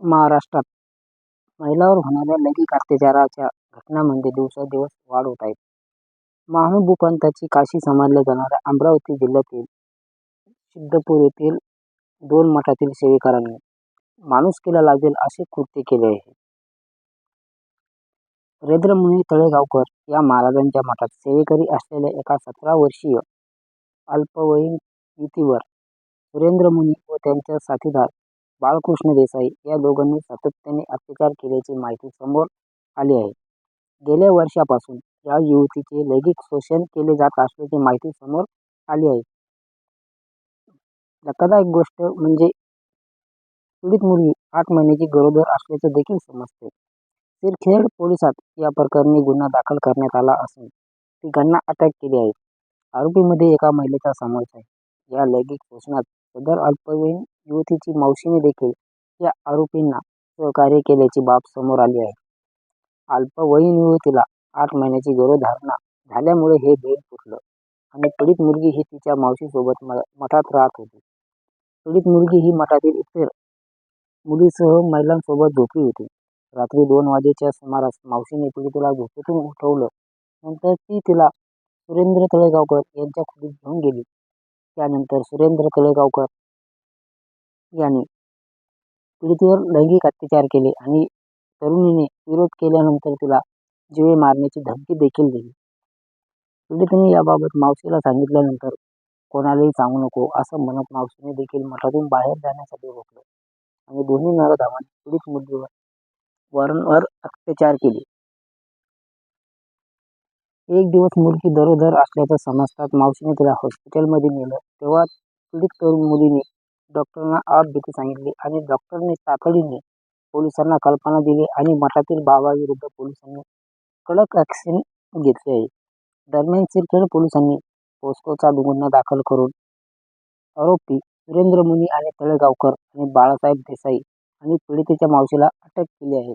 महाराष्ट्रात महिलांवर होणाऱ्या लैंगिक अत्याचाराच्या घटनांमध्ये दिवसेंदिवस वाढ होत आहे. महाभूताची काशी समजल्या जाणाऱ्या अमरावती जिल्ह्यातील सिद्धपूर येथील दोन मठातील सेवेकरांनी माणुसकीला लागेल असे कृत्य केले आहे. रेद्रमुनी तळेगावकर या महाराजांच्या मठात सेवेकरी असलेल्या एका सतरा वर्षीय अल्पवयीन युतीवर सुरेंद्रमुनी व त्यांच्या साथीदार बाळकृष्ण देसाई या दोघांनी सातत्याने अत्याचार केल्याची माहिती समोर आली आहे. गेल्या वर्षापासून या युवतीचे लैंगिक शोषण केले जात असल्याची माहिती समोर आली आहे. धक्कादायक गोष्ट म्हणजे पीडित मुलगी आठ महिन्याची गरोदर असल्याचे देखील समजते. सिरखेड पोलिसात या प्रकरणी गुन्हा दाखल करण्यात आला असून तिघांना अटक केली आहे. आरोपीमध्ये एका महिलेचा समावेश आहे. या लैंगिक शोषणात सदर अल्पवयीन युवतीची मावशीने देखील या आरोपींना सहकार्य केल्याची बाब समोर आली आहे. अल्पवयीन युवतीला आठ महिन्याची गर्भधारणा झाल्यामुळे हे बिळ फुटलं आणि पीडित मुलगी ही तिच्या मावशीसोबत मठात राहत होती. पीडित मुलगी ही मठातील इतर मुलीसह महिलांसोबत झोपली होती. रात्री दोन वाजेच्या सुमारास मावशीने पीडितेला झोपेतून उठवलं. नंतर ती तिला सुरेंद्र तळेगावकर यांच्या खोलीत घेऊन गेली. त्यानंतर सुरेंद्र तळेगावकर याने पीडितेवर लैंगिक अत्याचार केले आणि तरुणीने विरोध केल्यानंतर तिला जीवे मारण्याची धमकी देखील दिली. पीडितेने याबाबत मावशीला सांगितल्यानंतर कोणालाही सांगू नको असं म्हणत मावशीने देखील मठातून बाहेर जाण्यासाठी रोखलं आणि दोन्ही नरधामाने पीडित मुलीवर वारंवार अत्याचार केले. एक दिवस मुलगी दरोदर असल्याचं समजताच मावशीने तिला हॉस्पिटलमध्ये नेलं तेव्हा पीडित तरुण मुलीने डॉक्टरांना आपबीती सांगितली आणि डॉक्टरांनी तातडीने पोलिसांना कल्पना दिली आणि मठातील बाबाविरुद्ध पोलिसांनी कडक ॲक्शन घेतली आहे. दरम्यान सिरखेड पोलिसांनी पोस्कोचा गुन्हा दाखल करून आरोपी सुरेंद्रमुनी आणि तळेगावकर आणि बाळासाहेब देसाई आणि पीडितेच्या मावशीला अटक केली आहे.